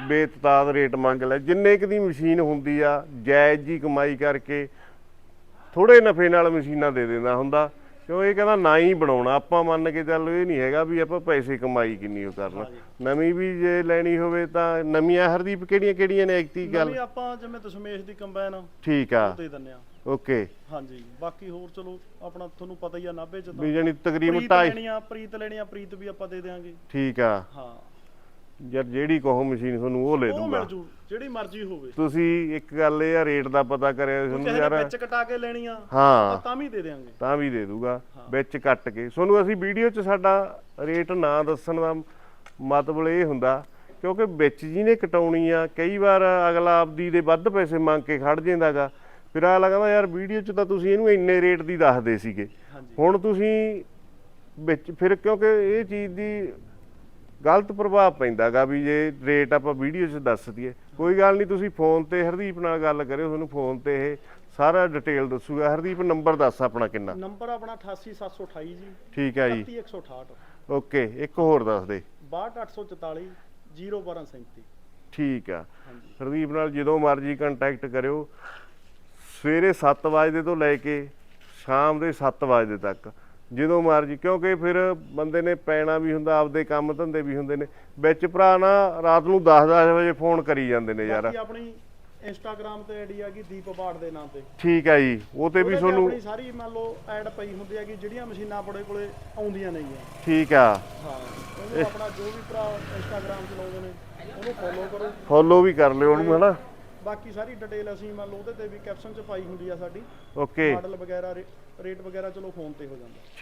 ਬੇਤਤਾਦ ਰੇਟ ਮੰਗ ਲੈ। ਜਿੰਨੇ ਕੁ ਦੀ ਮਸ਼ੀਨ ਹੁੰਦੀ ਆ ਜਾਇਜ਼ ਜੀ ਕਮਾਈ ਕਰਕੇ ਥੋੜੇ ਨਫੇ ਨਾਲ ਮਸ਼ੀਨਾਂ ਦੇ ਦਿੰਦਾ ਹੁੰਦਾ। ਕਿਉਂ? ਇਹ ਕਹਿੰਦਾ ਨਾ ਹੀ ਬਣਾਉਣਾ। ਆਪਾਂ ਮੰਨ ਕੇ ਚੱਲ ਇਹ ਨਹੀਂ ਹੈਗਾ ਵੀ ਆਪਾਂ ਪੈਸੇ ਕਮਾਈ ਕਿੰਨੀ ਉਹ ਕਰਨਾ। ਨਵੀਂ ਵੀ ਜੇ ਲੈਣੀ ਹੋਵੇ ਤਾਂ ਨਵੀਆਂ ਹਰਦੀਪ ਕਿਹੜੀਆਂ ਕਿਹੜੀਆਂ ਨੇ ਐਕਟੀ ਗੱਲ? ਨਵੀਂ ਆਪਾਂ ਜਿਵੇਂ ਦਸ਼ਮੇਸ਼ ਦੀ ਕੰਬਾਈਨ ਠੀਕ ਆ। ਦੇ ਦਿੰਨੇ ਆ। ਓਕੇ। ਹਾਂਜੀ। ਬਾਕੀ ਹੋਰ ਚਲੋ ਆਪਣਾ ਤੁਹਾਨੂੰ ਪਤਾ ਹੀ ਆ 90 ਚ ਵੀ ਤਾਂ ਜਾਨੀ ਤਕਰੀਬਨ ਪ੍ਰੀਤ 2.5 ਲੈਣੀ ਆ ਪ੍ਰੀਤ ਲੈਣੀ ਆ ਪ੍ਰੀਤ ਵੀ ਆਪਾਂ ਦੇ ਦੇਾਂਗੇ ਠੀਕ ਆ। ਹਾਂ। ਯਾਰ ਜਿਹੜੀ ਕਹੋ ਮਸ਼ੀਨ ਤੁਹਾਨੂੰ ਉਹ ਲੈ ਉਹ ਦੂੰਗਾ ਮਿਲ ਜੂ ਜਿਹੜੀ ਮਰਜ਼ੀ ਹੋਵੇ। ਤੁਸੀਂ ਇੱਕ ਗੱਲ ਇਹ ਆ ਰੇਟ ਦਾ ਪਤਾ ਕਰਿਆ ਤੁਹਾਨੂੰ ਯਾਰ। ਵਿੱਚ ਕਟਾ ਕੇ ਲੈਣੀ ਆ ਹਾਂ। ਤਾਂ ਵੀ ਦੇ ਦੇਾਂਗੇ ਤਾਂ ਵੀ ਦੇ ਦੂਗਾ ਵਿੱਚ ਕੱਟ ਕੇ। ਤੁਹਾਨੂੰ ਅਸੀਂ ਵੀਡੀਓ 'ਚ ਸਾਡਾ ਰੇਟ ਨਾ ਦੱਸਣ ਦਾ ਮਤਲਬ ਇਹ ਹੁੰਦਾ ਕਿਉਂਕਿ ਵਿੱਚ ਜਿਹਨੇ ਕਟਾਉਣੀ ਆ ਕਈ ਵਾਰ ਅਗਲਾ ਆਪਦੀ ਦੇ ਵੱਧ ਪੈਸੇ ਮੰਗ ਕੇ ਖੜ ਜਾਂਦਾਗਾ। ਫਿਰ ਅਗਲਾ ਕਹਿੰਦਾ ਯਾਰ ਵੀਡੀਓ 'ਚ ਤਾਂ ਤੁਸੀਂ ਇਹਨੂੰ ਇੰਨੇ ਰੇਟ ਦੀ ਦੱਸਦੇ ਸੀਗੇ। ਹਾਂਜੀ। ਹੁਣ ਤੁਸੀਂ ਵਿੱਚ ਫਿਰ ਕਿਉਂਕਿ ਇਹ ਚੀਜ਼ ਦੀ ਗਲਤ ਪ੍ਰਭਾਵ ਪੈਂਦਾਗਾ ਵੀ ਜੇ ਰੇਟ ਆਪਾਂ ਵੀਡੀਓ 'ਚ ਦੱਸ ਦਈਏ। ਕੋਈ ਗੱਲ ਨਹੀਂ ਤੁਸੀਂ ਫੋਨ ਤੇ ਹਰਦੀਪ ਨਾਲ ਗੱਲ ਕਰਿਓ ਤੁਹਾਨੂੰ ਫੋਨ ਤੇ ਇਹ ਸਾਰਾ ਡਿਟੇਲ ਦੱਸੂਗਾ। ਹਰਦੀਪ ਨੰਬਰ ਦੱਸ ਆਪਣਾ ਕਿੰਨਾ? ਨੰਬਰ ਆਪਣਾ 88728 ਜੀ। ਠੀਕ ਹੈ ਜੀ। 31168 ਓਕੇ ਇੱਕ ਹੋਰ ਦੱਸ ਦੇ। 62844 01237 ਠੀਕ ਆ। ਹਰਦੀਪ ਨਾਲ ਜਦੋਂ ਮਰਜ਼ੀ ਕੰਟੈਕਟ ਕਰਿਓ। ਸਵੇਰੇ 7 ਵਜੇ ਤੋਂ ਲੈ ਕੇ ਸ਼ਾਮ ਦੇ 7 ਵਜੇ ਤੱਕ। ਜਦੋਂ ਮਰਜ਼ੀ ਕਿਉਂਕਿ ਫਿਰ ਬੰਦੇ ਨੇ ਪੈਣਾ ਵੀ ਹੁੰਦਾ ਆਪਦੇ ਕੰਮ ਧੰਦੇ ਵੀ ਹੁੰਦੇ ਨੇ। ਵਿੱਚ ਭਰਾ ਨਾ ਰਾਤ ਨੂੰ 10-10 ਵਜੇ ਫੋਨ ਕਰੀ ਜਾਂਦੇ ਨੇ ਯਾਰ। ਬਾਕੀ ਆਪਣੀ ਇੰਸਟਾਗ੍ਰam ਤੇ ਆਈਡੀ ਹੈਗੀ ਦੀਪ ਬਾੜ ਦੇ ਨਾਮ ਤੇ। ਠੀਕ ਹੈ ਜੀ ਉਹ ਤੇ ਵੀ ਉਹਦੇ ਤੁਹਾਨੂੰ ਆਪਣੀ ਸਾਰੀ ਮੰਨ ਲਓ ਐਡ ਪਈ ਹੁੰਦੀ ਹੈਗੀ ਜਿਹੜੀਆਂ ਮਸ਼ੀਨਾਂ ਆਪਣੇ ਕੋਲੇ ਆਉਂਦੀਆਂ ਨੇਗੀਆਂ। ਠੀਕ ਆ। ਹਾਂ ਉਹਨੂੰ ਆਪਣਾ ਜੋ ਵੀ ਭਰਾ ਇੰਸਟਾਗ੍ਰam ਚਲਾਉਂਦੇ ਨੇ ਉਹਨੂੰ ਫੋਲੋ ਕਰੋ। ਫੋਲੋ ਵੀ ਕਰ ਲਿਓ ਉਹਨੂੰ ਹਨਾ? ਬਾਕੀ ਸਾਰੀ ਡਿਟੇਲ ਅਸੀਂ ਮੰਨ ਲਓ ਉਹਦੇ ਤੇ ਵੀ ਕੈਪਸ਼ਨ ਚ ਪਾਈ ਹੁੰਦੀ ਆ ਸਾਡੀ। ਓਕੇ ਮਾਡਲ ਵਗੈਰਾ ਰੇ- ਰੇਟ ਵਗੈਰਾ ਚਲੋ ਫੋਨ ਤੇ ਹੋ ਜਾਂਦਾ।